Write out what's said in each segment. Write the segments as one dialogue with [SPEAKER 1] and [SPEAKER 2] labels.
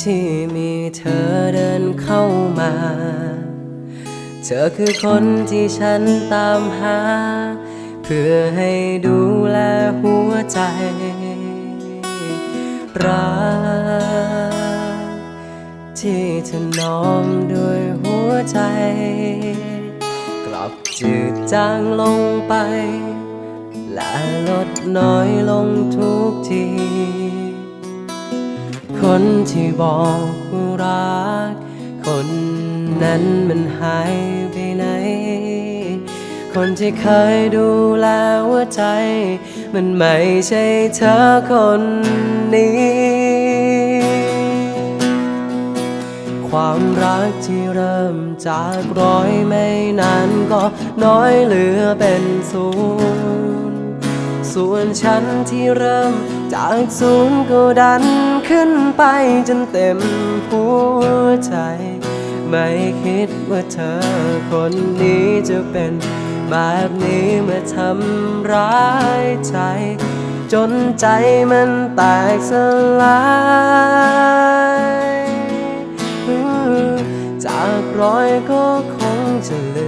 [SPEAKER 1] ที่มีเธอเดินเข้ามา เธอคือคนที่ฉันตามหา เพื่อให้ดูแลหัวใจ รักที่เธถนอมด้วยหัวใจ กลับจืดจางลงไป และลดน้อยลงทุกที คนที่บอกรัก คนนั้นมันหายไปไหน คนที่เคยดูแลหัวใจ มันไม่ใช่เธอคนนี้ ความรักที่เริ่มจากร้อยไม่นานก็น้อยเหลือเป็นศูนย์ ส่วนฉันที่เริ่ม จากศูนย์ก็ดันขึ้นไปจนเต็มหัวใจ ไม่คิดว่าเธอคนนี้จะเป็นแบบนี้มื่อทำร้ายใจ จนใจมันแตกสลายจากรอยก็คงจะเหลือ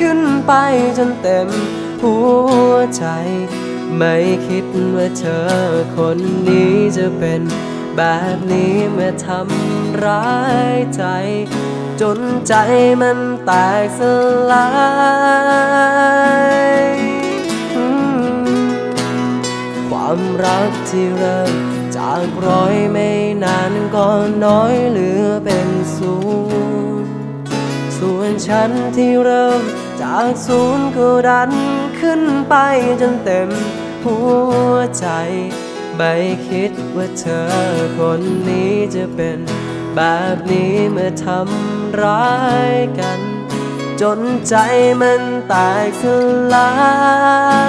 [SPEAKER 1] ขึ้นไปจนเต็มหัวใจ ไม่คิดว่าเธอคนนี้จะเป็นแบบนี้เมื่อทำร้ายใจ จนใจมันแตกสลายความรักที่เริ่มจากร้อยไม่นานก็น้อยเหลือเป็นศูนย์ส่วนฉันที่เริ่ม จากศูนย์ก็ดันขึ้นไปจนเต็มหัวใจ ไม่คิดว่าเธอคนนี้จะเป็นแบบนี้เมื่อทำร้ายกัน จนใจมันแตกสลาย